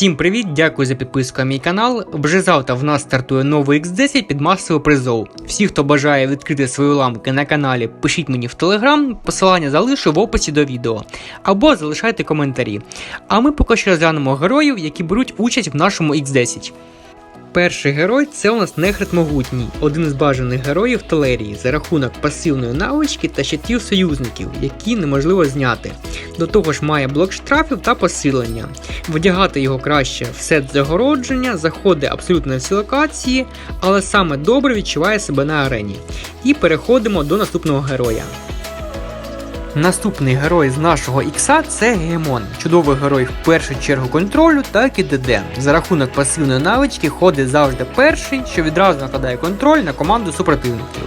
Всім привіт, дякую за підписку на мій канал. Вже завтра в нас стартує новий X10 під масовий призов. Всі, хто бажає відкрити свої ламки на каналі, пишіть мені в телеграм, посилання залишу в описі до відео. Або залишайте коментарі. А ми поки що розглянемо героїв, які беруть участь в нашому X10. Перший герой це у нас Нехрет Могутній, один з бажаних героїв Телерії за рахунок пасивної навички та щитів союзників, які неможливо зняти. До того ж має блок штрафів та посилення. Вдягати його краще в сет загородження, заходить абсолютно на всі локації, але саме добре відчуває себе на арені. І переходимо до наступного героя. Наступний герой з нашого ікса це Гемон, чудовий герой в першу чергу контролю, так і ДД. За рахунок пасивної навички ходить завжди перший, що відразу накладає контроль на команду супротивників.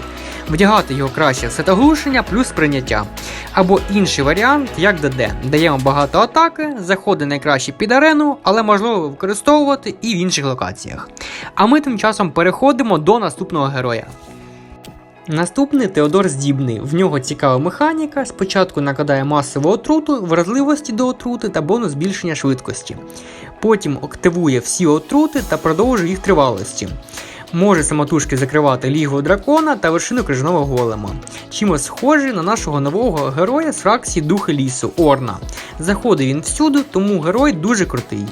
Вдягати його краще в сетоглушення плюс прийняття. Або інший варіант, як ДД. Даємо багато атаки, заходить найкраще під арену, але можливо використовувати і в інших локаціях. А ми тим часом переходимо до наступного героя. Наступний Теодор Здібний. В нього цікава механіка. Спочатку накладає масову отруту, вразливості до отрути та бонус збільшення швидкості. Потім активує всі отрути та продовжує їх тривалості. Може самотужки закривати лігво дракона та вершину крижаного голема. Чимось схожий на нашого нового героя з фракції Духи лісу Орна. Заходить він всюди, тому герой дуже крутий.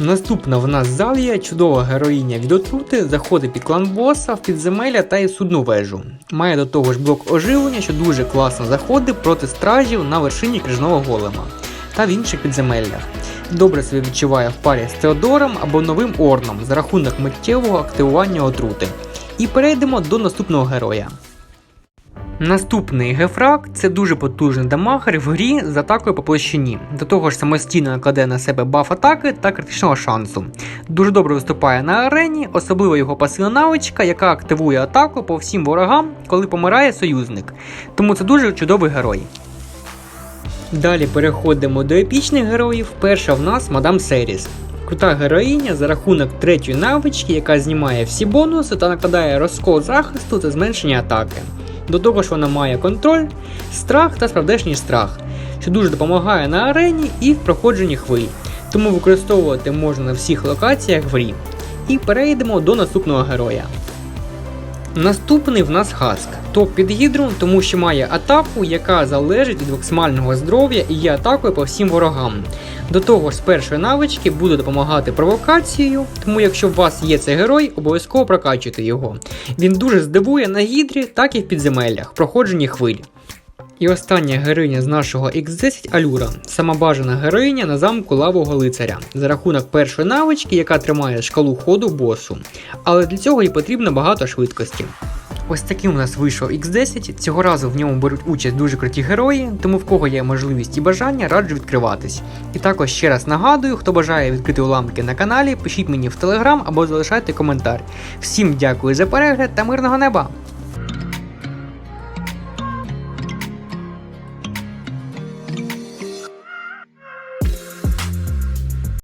Наступна в нас Залія, чудова героїня від отрути, заходить під клан боса, в підземелля та й судну вежу. Має до того ж блок оживлення, що дуже класно заходить проти стражів на вершині крижного голема та в інших підземеллях. Добре себе відчуває в парі з Теодором або новим Орном за рахунок миттєвого активування отрути. І перейдемо до наступного героя. Наступний гефраг це дуже потужний дамагер в грі з атакою по площині. До того ж самостійно накладе на себе баф атаки та критичного шансу. Дуже добре виступає на арені, особливо його пасивна навичка, яка активує атаку по всім ворогам, коли помирає союзник. Тому це дуже чудовий герой. Далі переходимо до епічних героїв. Перша в нас мадам Серіс. Крута героїня за рахунок третьої навички, яка знімає всі бонуси та накладає розкол захисту та зменшення атаки. До того ж вона має контроль, страх та справдешній страх, що дуже допомагає на арені і в проходженні хвиль. Тому використовувати можна на всіх локаціях в грі. І перейдемо до наступного героя. Наступний в нас Хаск. Топ під гідром, тому що має атаку, яка залежить від максимального здоров'я і є атакою по всім ворогам. До того ж, з першої навички буде допомагати провокацією, тому якщо у вас є цей герой, обов'язково прокачуйте його. Він дуже здивує на гідрі, так і в підземеллях, в проходженні хвиль. І остання героїня з нашого X10 Алюра, сама бажана героїня на замку лавого лицаря, за рахунок першої навички, яка тримає шкалу ходу босу. Але для цього їй потрібно багато швидкості. Ось таким у нас вийшов X10. Цього разу в ньому беруть участь дуже круті герої, тому в кого є можливість і бажання, раджу відкриватись. І також ще раз нагадую, хто бажає відкрити уламки на каналі, пишіть мені в телеграм або залишайте коментар. Всім дякую за перегляд та мирного неба!